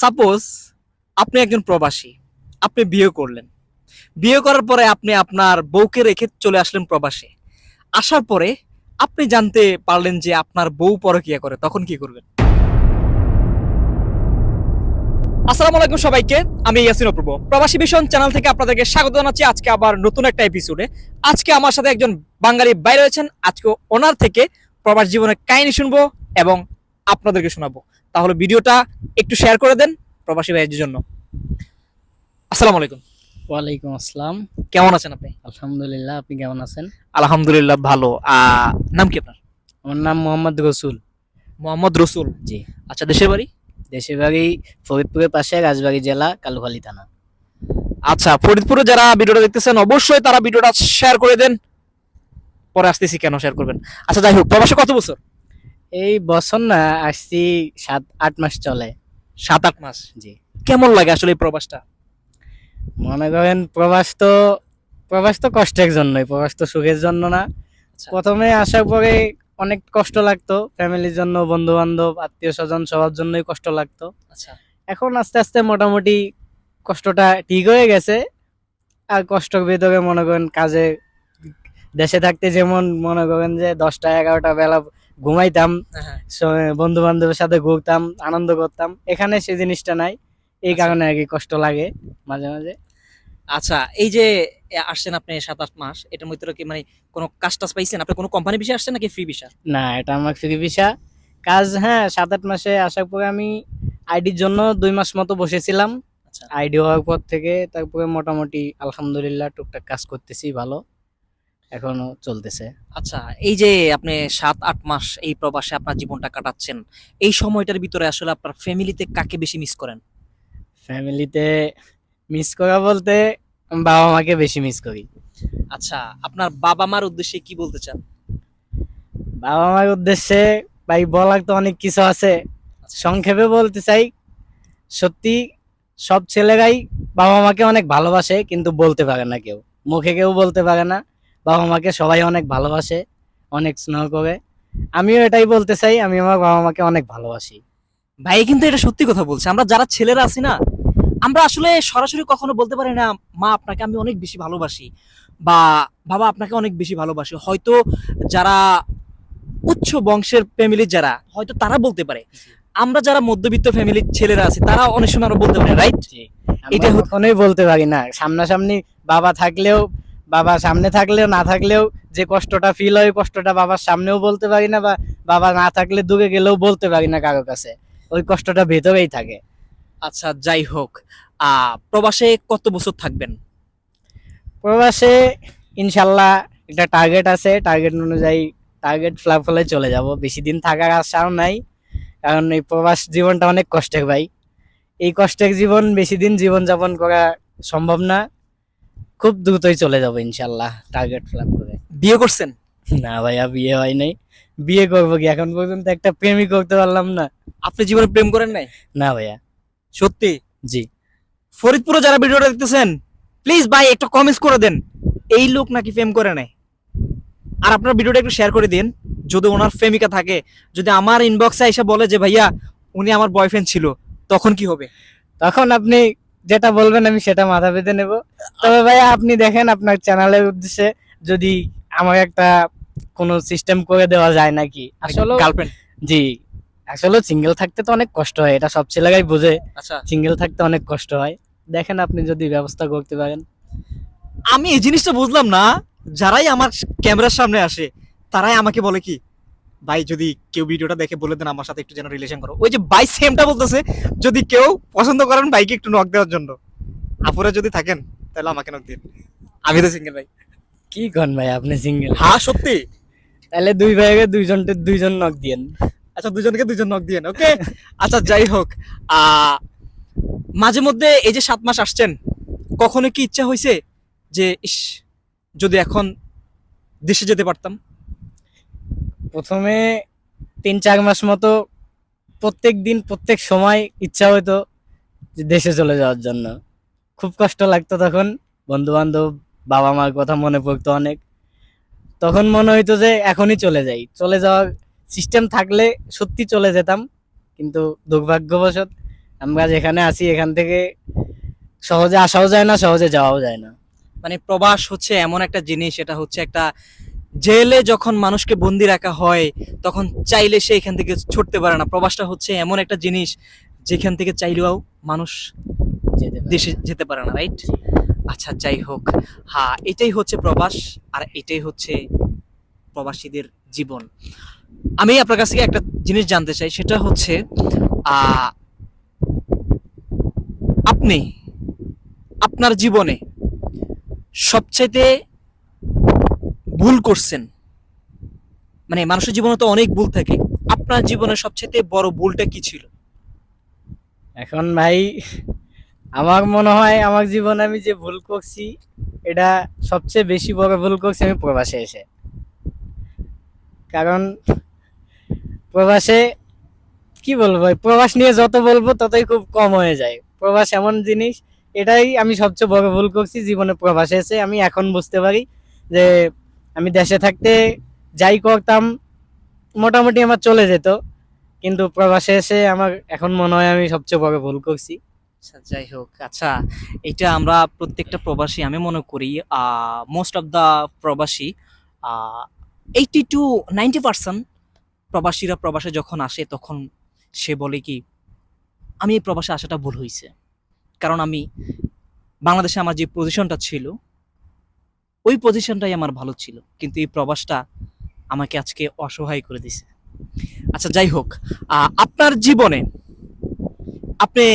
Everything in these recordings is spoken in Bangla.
সাপোজ আপনি একজন প্রবাসী, আপনি বিয়ে করলেন। বিয়ে করার পরে আপনি আপনার বউকে রেখে চলে আসলেন প্রবাসে। আসার পরে আপনি জানতে পারলেন যে আপনার বউ পরকিয়া করে, তখন কি করবেন? আসসালামু আলাইকুম সবাইকে, আমি ইয়াসিন অপূর্ব। প্রবাসী ভীষণ চ্যানেল থেকে আপনাদেরকে স্বাগত জানাচ্ছি আজকে আবার নতুন একটা এপিসোডে আজকে আমার সাথে একজন বাঙালি বাইরে রয়েছেন, আজকে ওনার থেকে প্রবাস জীবনের কাহিনী শুনব এবং আপনাদেরকে শোনাবো। তাহলে ভিডিওটা একটু শেয়ার করে দেন প্রবাসী ভাইয়ের জন্য। আসসালামু আলাইকুম। ওয়ালাইকুম আসসালাম। কেমন আছেন আপনি? আলহামদুলিল্লাহ আপনি কেমন আছেন? আলহামদুলিল্লাহ ভালো। নাম কি আপনার? আমার নাম মোহাম্মদ রসুল। মোহাম্মদ রসুল। জি। আচ্ছা দেশের বাড়ি? দেশের বাড়ি ফরিদপুরের পাশে রাজবাড়ী জেলা কালুখালী থানা। আচ্ছা ফরিদপুরে যারা ভিডিওটা দেখতেছেন অবশ্যই তারা ভিডিওটা শেয়ার করে দেন। পরে আসতেছি কেন শেয়ার করবেন। আচ্ছা যাই হোক প্রবাসে কত বছর? এই বছর না আসছি সাত আট মাস চলে। সাত আট মাস? জি। কেমন লাগে আসলে এই প্রবাসটা? মনে করেন প্রবাস তো প্রবাস তো কষ্টের জন্যই প্রবাস তো সুখের জন্য না। আচ্ছা। প্রথমে আসার পরে অনেক কষ্ট লাগতো ফ্যামিলির জন্য বন্ধু বান্ধব আত্মীয় স্বজন সবার জন্যই কষ্ট লাগতো। আচ্ছা। এখন আস্তে আস্তে মোটামুটি কষ্টটা ঠিক হয়ে গেছে। আর কষ্ট ভেতরে মনে করেন কাজে দেশে থাকতে যেমন মনে করেন যে দশটা এগারোটা বেলা ঘুমাইতাম বন্ধু বান্ধবের সাথে ঘুরতাম আনন্দ করতাম। এখানে সেই জিনিসটা নাই। এই আচ্ছা। কারণে আর কি কষ্ট লাগে মাঝে মাঝে। আচ্ছা এই যে আসছেন আপনি সাত আট মাস এটার মধ্যে কি মানে কোনো কাজ টাজ পাইছেন? আপনি কোনো কোম্পানি বিষয়ে আসছেন নাকি ফ্রি বিষয় না এটা আমার ফ্রি ভিসা কাজ হ্যাঁ সাত আট মাসে আসার পরে আমি আইডির জন্য দুই মাস মতো বসেছিলাম। আচ্ছা। আইডি হওয়ার পর থেকে তারপরে মোটামুটি আলহামদুলিল্লাহ টুকটাক কাজ করতেছি ভালো। এখনও চলতেছে। আচ্ছা এই যে আপনি সাত আট মাস এই প্রবাসে আপনার জীবনটা কাটাচ্ছেন এই সময়টার ভিতরে আসলে আপনার ফ্যামিলিতে কাকে বেশি মিস করেন? ফ্যামিলিতে মিস করা বলতে বাবা মাকে বেশি মিস করি। আচ্ছা আপনার বাবা মার উদ্দেশ্যে কি বলতে চান? বাবা মার উদ্দেশ্যে ভাই বলার তো অনেক কিছু আছে। সংক্ষেপে বলতে চাই সত্যি সব ছেলেরাই বাবা মাকে অনেক ভালোবাসে কিন্তু বলতে পারে না কেউ। মুখে কেউ বলতে পারে না। বাবা মাকে সবাই অনেক ভালোবাসে অনেক স্নেহ করে। আমিও এটাই বলতে চাই আমি আমার বাবা মাকে অনেক ভালোবাসি। ভাই কিন্তু এটা সত্যি কথা বলছে। আমরা যারা ছেলেরা আছি না আমরা আসলে সরাসরি কখনো বলতে পারি না মা আপনাকে আমি অনেক বেশি ভালোবাসি বা বাবা আপনাকে অনেক বেশি ভালোবাসি। হয়তো যারা উচ্চ বংশের ফ্যামিলির যারা হয়তো তারা বলতে পারে। আমরা যারা মধ্যবিত্ত ফ্যামিলির ছেলেরা আছি তারা অনেক সময় আমরা বলতে পারি রাইট এটা কখনোই বলতে পারি না। সামনাসামনি বাবা থাকলেও বাবা সামনে থাকলেও না থাকলেও যে কষ্টটা ফিল হয় কষ্টটা বাবার সামনেও বলতে পারি না বা বাবা না থাকলে দূরে গেলেও বলতে পারি না কারও কাছে। ওই কষ্টটা ভেতরেই থাকে। আচ্ছা যাই হোক আহ প্রবাসে কত বছর থাকবেন? প্রবাসে ইনশাল্লাহ একটা টার্গেট আছে। টার্গেট অনুযায়ী টার্গেট ফলাফলে চলে যাব। বেশি দিন থাকার আশাও নাই কারণ এই প্রবাস জীবনটা অনেক কষ্টের ভাই। এই কষ্টের জীবন বেশি দিন জীবন যাপন করা সম্ভব না। খুব দ্রুতই চলে যাব ইনশাল্লাহ টার্গেট ফিল করে। বিয়ে করছেন? না ভাইয়া বিয়ে হয় নাই। বিয়ে করব কি এখন পর্যন্ত একটা প্রেমই করতে পারলাম না। আপনি জীবনে প্রেম করেন নাই? না ভাইয়া। সত্যি? জি। ফরিদপুরে যারা ভিডিওটা দেখতেছেন প্লিজ ভাই একটা কমেন্টস করে দেন। এই লোক নাকি প্রেম করে নাই? আর আপনার ভিডিওটা একটু শেয়ার করে দিন। যদি ওনার প্রেমিকা থাকে যদি আমার ইনবক্সে এসে বলে যে ভাইয়া উনি আমার বয়ফ্রেন্ড ছিল তখন কি হবে? তখন আপনি যেটা বলবেন আমি সেটা মাথা পেতে নেব। তবে ভাইয়া আপনি দেখেন আপনার চ্যানেলের উদ্দেশ্যে যদি আমার একটা কোনো সিস্টেম করে দেওয়া যায় নাকি? আসলে গার্লফ্রেন্ড জি। আসলে সিঙ্গেল থাকতে তো অনেক কষ্ট হয় এটা সব ছেলেরাই বোঝে। আচ্ছা। সিঙ্গেল থাকতে অনেক কষ্ট হয়। দেখেন আপনি যদি ব্যবস্থা করতে পারেন। আমি এই জিনিসটা বুঝলাম না যারাই আমার ক্যামেরার সামনে আসে তারাই আমাকে বলে কি ভাই যদি কেউ ভিডিওটা দেখে বলে দেন আমার সাথে একটু যেন রিলেশন করো। ওই যে ভাই সেমটা বলতেছে যদি কেউ পছন্দ করেন ভাইকে একটু নক দেওয়ার জন্য। আপুরা যদি থাকেন তাহলে আমাকে নক দিন আমি তো সিঙ্গেল ভাই। কি কন ভাই আপনি সিঙ্গেল হ্যাঁ সত্যি? তাহলে দুই ভাইকে দুইজনকে দুইজন নক দিয়েন। আচ্ছা দুজনকে দুজন নক দিয়েন ওকে আচ্ছা যাই হোক আহ, মাঝে মধ্যে এই যে সাত মাস আসছেন কখনো কি ইচ্ছা হয়েছে যে ইস যদি এখন দেশে যেতে পারতাম? প্রথমে তিন চার মাস মতো প্রত্যেক দিন, প্রত্যেক সময় ইচ্ছা হতো যে দেশে চলে যাওয়ার জন্য। খুব কষ্ট লাগতো তখন। বন্ধু বান্ধব বাবা মার কথা মনে পড়তো অনেক। তখন মনে হইতো যে এখনই চলে যাই। চলে যাওয়ার সিস্টেম থাকলে সত্যি চলে যেতাম, কিন্তু দুর্ভাগ্যবশত আমরা যেখানে আছি, এখান থেকে সহজে আসাও যায় না, সহজে যাওয়াও যায় না। মানে প্রবাস হচ্ছে এমন একটা জিনিস এটা হচ্ছে একটা জেলে যখন মানুষকে বন্দি রাখা হয় তখন চাইলে সে এখান থেকে ছুটতে পারে না। প্রবাসটা হচ্ছে এমন একটা জিনিস যেখান থেকে চাইলেও মানুষ দেশে যেতে পারে না রাইট আচ্ছা যাই হোক। হ্যাঁ এটাই হচ্ছে প্রবাস আর এটাই হচ্ছে প্রবাসীদের জীবন। আমি আপনার কাছ থেকে একটা জিনিস জানতে চাই সেটা হচ্ছে আপনি আপনার জীবনে সবচাইতে ভুল করছেন। মানে মানুষের জীবনে তো অনেক ভুল থাকে। আপনার জীবনে সবচেয়ে বড় ভুলটা কি ছিল? এখন ভাই, আমার মনে হয় আমার জীবনে আমি যে ভুল করছি, এটা সবচেয়ে বেশি বড় ভুল করছি আমি প্রবাসে এসে। কারণ প্রবাসে, কি বলব ভাই, প্রবাস নিয়ে যত বলব ততই খুব কম হয়ে যায়। প্রবাস এমন জিনিস, এটাই আমি সবচেয়ে বড় ভুল করছি, জীবনে প্রবাসে এসে আমি এখন বুঝতে পারি যে আমি দেশে থাকতে যাই করতাম, মোটামুটি আমার চলে যেত। কিন্তু প্রবাসে এসে আমার এখন মনে হয় আমি সবচেয়ে বড় ভুল করছি। আচ্ছা যাই হোক আচ্ছা এটা আমরা প্রত্যেকটা প্রবাসী আমি মনে করি মোস্ট অফ দা প্রবাসী এইটি টু নাইনটি পার্সেন্ট প্রবাসীরা প্রবাসে যখন আসে তখন সে বলে কি, আমি এই প্রবাসে আসাটা ভুল হয়েছে কারণ আমি বাংলাদেশে আমার যে পজিশনটা ছিল ওই পজিশনটাই আমার ভালো ছিল। কিন্তু এই প্রবাসটা আমাকে আজকে অসহায় করে দিছে। আচ্ছা যাই হোক আপনার জীবনে আপনি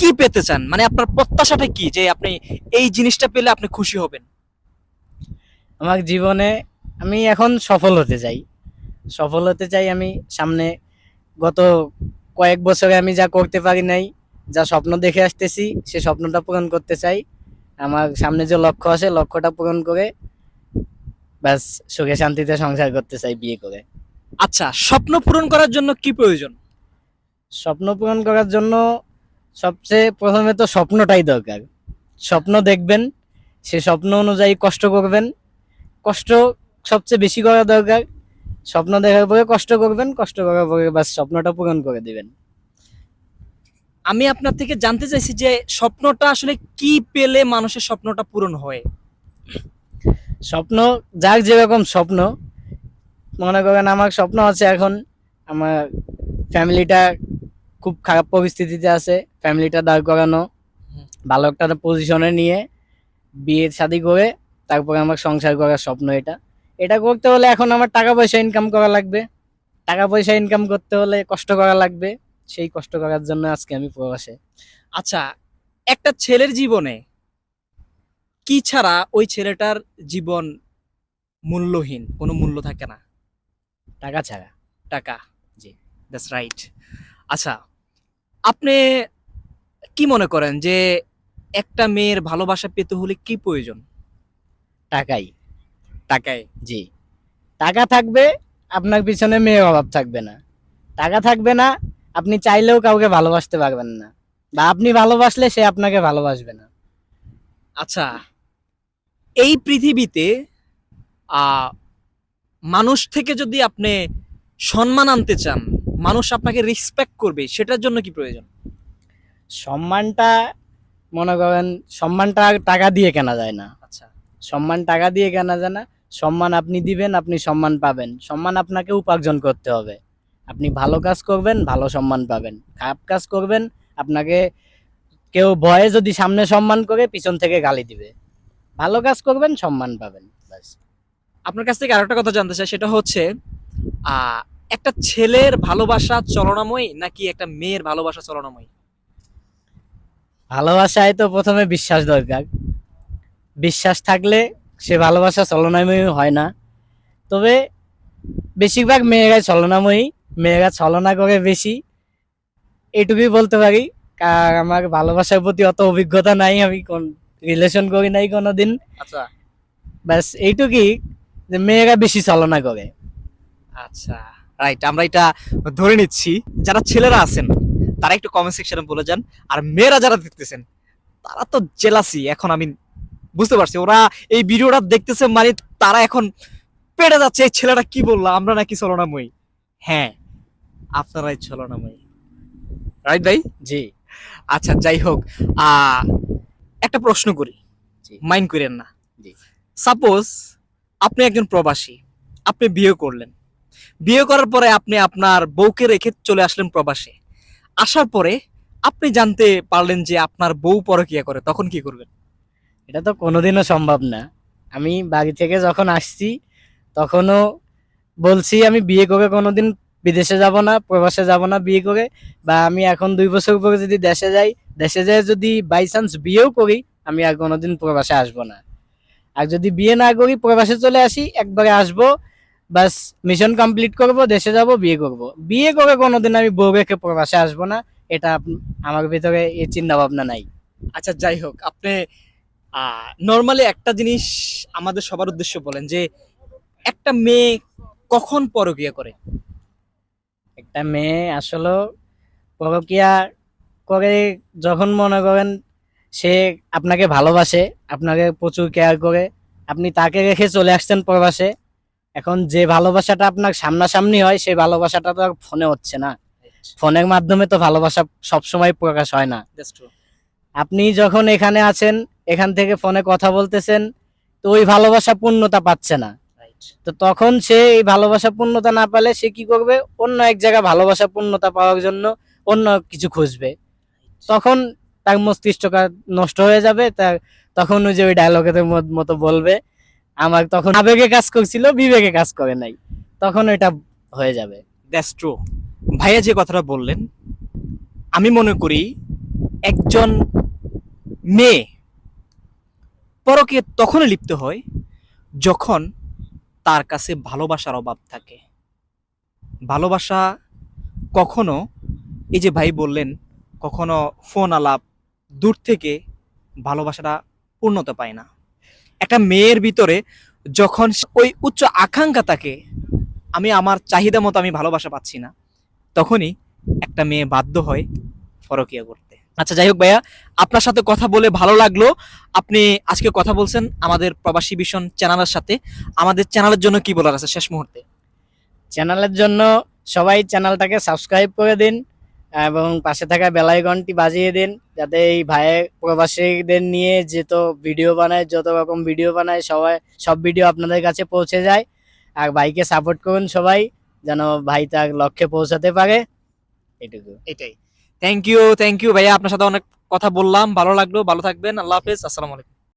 কি পেতে চান? মানে আপনার প্রত্যাশাটা কি যে আপনি এই জিনিসটা পেলে আপনি খুশি হবেন? আমার জীবনে আমি এখন সফল হতে চাই। সফল হতে চাই আমি সামনে গত কয়েক বছরে আমি যা করতে পারি নাই, যা স্বপ্ন দেখে আসতেছি, সে স্বপ্নটা পূরণ করতে চাই। আমার সামনে যে লক্ষ্য আছে লক্ষ্যটা পূরণ করে ব্যাস সুখে শান্তিতে সংসার করতে চাই বিয়ে করে। আচ্ছা স্বপ্ন পূরণ করার জন্য কি প্রয়োজন? স্বপ্ন পূরণ করার জন্য সবচেয়ে প্রথমে তো স্বপ্নটাই দরকার। স্বপ্ন দেখবেন সে স্বপ্ন অনুযায়ী কষ্ট করবেন। কষ্ট সবচেয়ে বেশি করা দরকার। স্বপ্ন দেখার পরে কষ্ট করবেন কষ্ট করার পরে বাস স্বপ্নটা পূরণ করে দিবেন। আমি আপনার থেকে জানতে চাইছি যে স্বপ্নটা আসলে কি পেলে মানুষের স্বপ্নটা পূরণ হয়? স্বপ্ন যার যেরকম স্বপ্ন মনে করেন আমার স্বপ্ন আছে এখন আমার ফ্যামিলিটা খুব খারাপ পরিস্থিতিতে আছে ফ্যামিলিটা দাঁড় করানো ভালো একটা পজিশনে নিয়ে বিয়ে শাদি করে তারপরে আমার সংসার করার স্বপ্ন এটা। এটা করতে হলে এখন আমার টাকা পয়সা ইনকাম করা লাগবে। টাকা পয়সা ইনকাম করতে হলে কষ্ট করা লাগবে। সেই কষ্ট করার জন্য আজকে আমি প্রবাসে। আচ্ছা একটা ছেলের জীবনে কি ছাড়া ওই ছেলেটার জীবন মূল্যহীন? কোনো মূল্য থাকে না। টাকা ছাড়া। টাকা জি। দ্যাটস রাইট আচ্ছা আপনি কি মনে করেন যে একটা মেয়ের ভালোবাসা পেতে হলে কি প্রয়োজন? টাকাই। টাকায় জি। টাকা থাকবে আপনার পিছনে মেয়ের অভাব থাকবে না। টাকা থাকবে না আপনি চাইলেও কাউকে ভালোবাসতে পারবেন না। বা আপনি ভালোবাসলে সে আপনাকে ভালোবাসবে না। আচ্ছা এই পৃথিবীতে মানুষ থেকে যদি আপনি সম্মান আনতে চান মানুষ আপনাকে রেসপেক্ট করবে সেটার জন্য কি প্রয়োজন? সম্মানটা মনে করেন সম্মানটা টাকা দিয়ে কেনা যায় না। আচ্ছা। সম্মান টাকা দিয়ে কেনা যায় না সম্মান আপনি দিবেন আপনি সম্মান পাবেন। সম্মান আপনাকে উপার্জন করতে হবে। আপনি ভালো কাজ করবেন ভালো সম্মান পাবেন। খারাপ কাজ করবেন আপনাকে কেউ ভয়ে যদি সামনে সম্মান করে পিছন থেকে গালি দিবে। ভালো কাজ করবেন সম্মান পাবেন ব্যাস। আপনার কাছ থেকে আরেকটা কথা জানতে চাই সেটা হচ্ছে আহ, একটা ছেলের ভালোবাসা চলনাময়ী নাকি একটা মেয়ের ভালোবাসা চলনাময়? ভালোবাসায় তো প্রথমে বিশ্বাস দরকার। বিশ্বাস থাকলে সে ভালোবাসা ছলনাময়ী হয় না। তবে বেশিরভাগ মেয়েরাই ছলনাময়ী মেয়েরা ছলনা করে বেশি। এটুকুই বলতে পারি। কার আমার ভালোবাসার প্রতি অত অভিজ্ঞতা নাই আমি কোন রিলেশন করি নাই কোনোদিন। আচ্ছা। ব্যাস এইটুকুই যে মেয়েরা বেশি ছলনা করে। আচ্ছা রাইট আমরা এটা ধরে নিচ্ছি। যারা ছেলেরা আছেন তারা একটু কমেন্ট সেকশনে বলে যান। আর মেয়েরা যারা দেখতেছেন তারা তো জেলাসি এখন আমি বুঝতে পারছি। ওরা এই ভিডিওটা দেখতেছে মানে তারা এখন পেটে যাচ্ছে এই ছেলেটা কি বলল আমরা নাকি ছলনাময়ী। হ্যাঁ আপনারাই ছলনাময়ী। রাইট ভাই? জি। আচ্ছা যাই হোক একটা প্রশ্ন করি। মাইন্ড করেন না। সাপোজ আপনি একজন প্রবাসী আপনি বিয়ে করলেন। বিয়ে করার পরে আপনি আপনার বউকে রেখে চলে আসলেন প্রবাসে। আসার পরে আপনি জানতে পারলেন যে আপনার বউ পরকিয়া করে তখন কি করবেন? এটা তো কোনোদিনও সম্ভব না। আমি বাড়ি থেকে যখন আসছি তখনও বলছি আমি বিয়ে করে কোনোদিন বিদেশে যাব না, প্রবাসে যাব না বিয়ে করে, বা আমি এখন দুই বছর পরে যদি দেশে যাই দেশে যাই যদি বাই চান্স বিয়েও করি, আমি আর কোনোদিন প্রবাসে আসব না। আর যদি বিয়ে না করি, প্রবাসে চলে আসি, একবারে আসব, বাস মিশন কমপ্লিট করব, দেশে যাব, বিয়ে করব। বিয়ে করে কোনোদিন আমি বউ রেখে প্রবাসে আসব না, এটা আমার ভিতরে এই চিন্তা ভাবনা নাই। আচ্ছা যাই হোক, আপনি নর্মালি একটা জিনিস আমাদের সবার উদ্দেশ্য বলেন যে, একটা মেয়ে কখন পরকিয়া করে? একটা মেয়ে আসলে পরকিয়া করে যখন মনে করেন সে আপনাকে ভালোবাসে আপনাকে প্রচুর কেয়ার করে আপনি তাকে রেখে চলে আসছেন প্রবাসে এখন যে ভালোবাসাটা আপনার সামনাসামনি হয় সেই ভালোবাসাটা তো আর ফোনে হচ্ছে না। ফোনের মাধ্যমে তো ভালোবাসা সবসময় প্রকাশ হয় না। আপনি যখন এখানে আছেন এখান থেকে ফোনে কথা বলতেছেন তো ওই ভালোবাসা পূর্ণতা পাচ্ছে না. তো তখন সে এই ভালোবাসা পূর্ণতা না পেলে সে কি করবে? অন্য এক জায়গায় ভালোবাসা পূর্ণতা পাওয়ার জন্য অন্য কিছু খুঁজবে। তখন তার মস্তিষ্কটা নষ্ট হয়ে যাবে তার তখন ওই যে ওই ডায়লগের মতো বলবে, আমার তখন আবেগে কাজ করছিল, বিবেকে কাজ করে নাই। তখন এটা হয়ে যাবে। ট্রু ভাইয়া যে কথাটা বললেন, আমি মনে করি একজন মেয়ে পরকে তখনই লিপ্ত হয় যখন তার কাছে ভালোবাসার অভাব থাকে। ভালোবাসা কখনো, এই যে ভাই বললেন, কখনো ফোন আলাপ দূর থেকে ভালোবাসাটা পূর্ণতা পায় না। একটা মেয়ের ভিতরে যখন ওই উচ্চ আকাঙ্ক্ষা থাকে আমি আমার চাহিদা মতো আমি ভালোবাসা পাচ্ছি না, তখনই একটা মেয়ে বাধ্য হয় ফরকিয়া করতে। আচ্ছা যাই হোক ভাইয়া আপনার সাথে কথা বলে ভালো লাগল। আপনি আজকে কথা বলছেন আমাদের প্রবাসী ভীষণ চ্যানেলের সাথে। আমাদের চ্যানেলের জন্য কি বলার আছে শেষ মুহূর্তে? চ্যানেলের জন্য সবাই চ্যানেলটাকে সাবস্ক্রাইব করে দিন এবং পাশে থাকা বেলাইকনটি বাজিয়ে দিন যাতে এই ভাইয়ের প্রবাসীদের নিয়ে যত ভিডিও বানায় যত রকম ভিডিও বানায় সবাই সব ভিডিও আপনাদের কাছে পৌঁছে যায়। আর ভাইকে সাপোর্ট করুন সবাই যেন ভাই তার লক্ষ্যে পৌঁছাতে পারে। এটুকু। এটাই। থ্যাংক ইউ থ্যাংক ইউ ভাইয়া। আপনার সাথে অনেক কথা বললাম। ভালো লাগল, ভালো থাকবেন। আল্লাহ হাফিজ। আসসালামু আলাইকুম।